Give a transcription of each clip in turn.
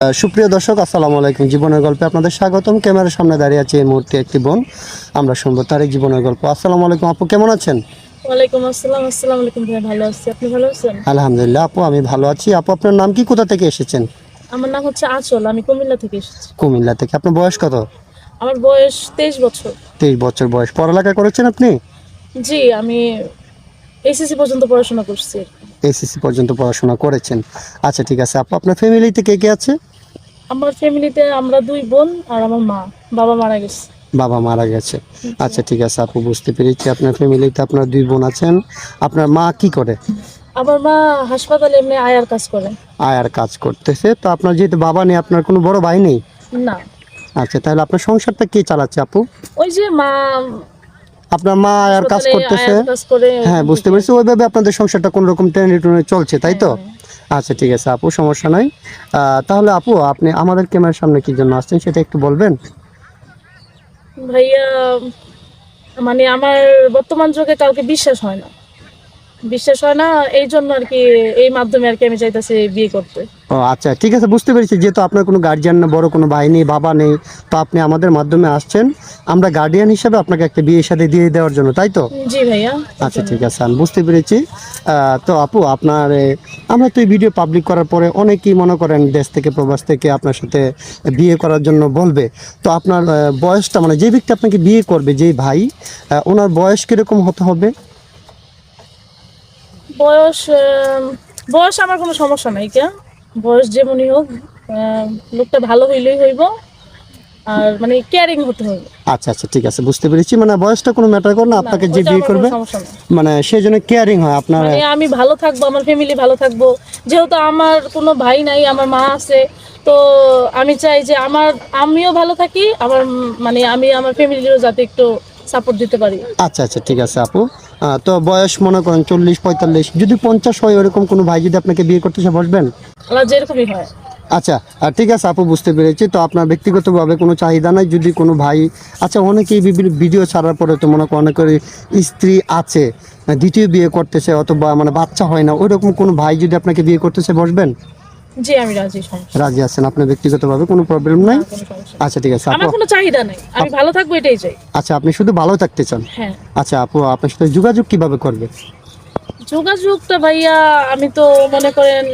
সুপ্রিয় দর্শক আসসালামু আলাইকুম। জীবনের গল্পে আপনাদের স্বাগতম। ক্যামেরার সামনে দাঁড়িয়ে আছে এই মুহূর্তে একটি বোন। আমরা শুনব তার এই জীবনের গল্প। আসসালামু আলাইকুম আপু কেমন আছেন? ওয়ালাইকুম আসসালাম আসসালামু আলাইকুম ভাই ভালো আছি। আপনি ভালো আছেন? আলহামদুলিল্লাহ আপু আমি ভালো আছি। আপু আপনার নাম কি? কোথা থেকে এসেছেন? আমার নাম হচ্ছে আঁচল আমি কুমিল্লা থেকে এসেছি। কুমিল্লা থেকে। আপনার বয়স কত? আমার বয়স তেইশ বছর। তেইশ বছর বয়স। পড়ালেখা করেছেন আপনি? জি আমি এসএসসি পর্যন্ত পড়াশোনা করছি এসএসসি পর্যন্ত পড়াশোনা করেছেন। আচ্ছা ঠিক আছে। আপু আপনার ফ্যামিলিতে কে কে আছে? আমার ফ্যামিলিতে আমরা দুই বোন আর আমার মা। বাবা মারা গেছে। বাবা মারা গেছে। আচ্ছা ঠিক আছে আপু বুঝতে পেরেছি। আপনার ফ্যামিলিতে আপনার দুই বোন আছেন। আপনার মা কি করে? আমার মা হাসপাতালে এমনি আয়ার কাজ করে। আয়ার কাজ করতেছে। তো আপনার যেহেতু বাবা নেই আপনার কোনো বড় ভাই নেই? না। আচ্ছা তাহলে আপনার সংসারটা কে চালাচ্ছে আপু? ওই যে মা আপনার মা আর কাজ করতেছে। হ্যাঁ বুঝতে পেরেছি। ওইভাবে আপনাদের সংসারটা কোনো রকম টেনে টুনে চলছে তাই তো? আচ্ছা ঠিক আছে আপু সমস্যা নাই। তাহলে আপু আপনি আমাদের ক্যামেরার সামনে কি জন্য আসছেন সেটা একটু বলবেন? ভাইয়া মানে আমার বর্তমান যুগে কাউকে বিশ্বাস হয় না। বিশ্বাস হয় না এই জন্য আর কি এই মাধ্যমে আর কি আমি চাইতেছি বিয়ে করতে। ও আচ্ছা ঠিক আছে বুঝতে পেরেছি। যেহেতু আপনার কোনো গার্জিয়ান না বড় কোনো ভাই নেই বাবা নেই তো আপনি আমাদের মাধ্যমে আসছেন। আমরা গার্ডিয়ান হিসাবে আপনাকে একটা বিয়ের সাথে দিয়ে দেওয়ার জন্য তাই তো? জি ভাইয়া। আচ্ছা ঠিক আছে আমি বুঝতে পেরেছি। তো আপু আপনার আমরা তো এই ভিডিও পাবলিক করার পরে অনেকেই মনে করেন দেশ থেকে প্রবাস থেকে আপনার সাথে বিয়ে করার জন্য বলবে। তো আপনার বয়সটা মানে যে ব্যক্তি আপনাকে বিয়ে করবে যেই ভাই ওনার বয়স কীরকম হতে হবে? বয়স বয়স আমার কোনো সমস্যা নাই কে বয়স যেমনই হোক লোকটা ভালো হইলেই হইব আর মানে কেয়ারিং হতে হবে আচ্ছা আচ্ছা ঠিক আছে বুঝতে পেরেছি। মানে বয়সটা কোনো ম্যাটার করে না আপনাকে যে বিয়ে করবে মানে সেই জন্য কেয়ারিং হয় আপনার। মানে আমি ভালো থাকব আমার ফ্যামিলি ভালো থাকব যেহেতু আমার কোনো ভাই নাই আমার মা আছে তো আমি চাই যে আমার আমিও ভালো থাকি আমার মানে আমি আমার ফ্যামিলিরও যাতে একটু সাপোর্ট দিতে পারি। আচ্ছা আচ্ছা ঠিক আছে আপু। তো বয়স মনে করেন চল্লিশ পঁয়তাল্লিশ। যদি পঞ্চাশ হয় ওরকম কোনো ভাই যদি আপনাকে বিয়ে করতে চায় বসবেন? যেরকমই হয়। আচ্ছা আর ঠিক আছে আপু বুঝতে পেরেছি। তো আপনার ব্যক্তিগতভাবে কোনো চাহিদা নাই যদি কোনো ভাই আচ্ছা অনেকেই বিভিন্ন ভিডিও ছাড়ার পরে তো মনে করেন অনেকের স্ত্রী আছে দ্বিতীয় বিয়ে করতেছে অথবা মানে বাচ্চা হয় না ওইরকম কোনো ভাই যদি আপনাকে বিয়ে করতেছে বসবেন? জি আমি রাজি রাজি আছেন আপনার ব্যক্তিগতভাবে কোনো প্রবলেম নাই? আচ্ছা ঠিক আছে। আমার কোনো চাহিদা নেই। আমি ভালো থাকব এটাই চাই। আচ্ছা আপনি শুধু ভালো থাকতে চান? হ্যাঁ। আচ্ছা আপু আপনার সাথে যোগাযোগ কীভাবে করবে? যোগাযোগটা ভাইয়া আমি তো মনে করেন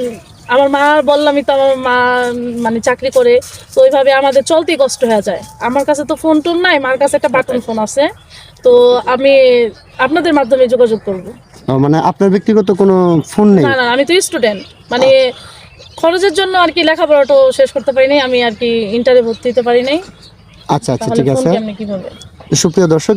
আমার মা বললামই তো আমার মা মানে চাকরি করে তো ওইভাবে আমাদের চলতেই কষ্ট হয়ে যায়। আমার কাছে তো ফোন টোন নাই মার কাছে একটা বাটন ফোন আছে। তো আমি আপনাদের মাধ্যমে যোগাযোগ করব। মানে আপনার ব্যক্তিগত কোনো ফোন নেই? না না আমি তো স্টুডেন্ট মানে খরচের জন্য আর কি লেখাপড়াটা শেষ করতে পারি নাই আমি আর কি ইন্টারে ভর্তি হতে পারি নাই আচ্ছা আচ্ছা ঠিক আছে। সুপ্রিয় দর্শক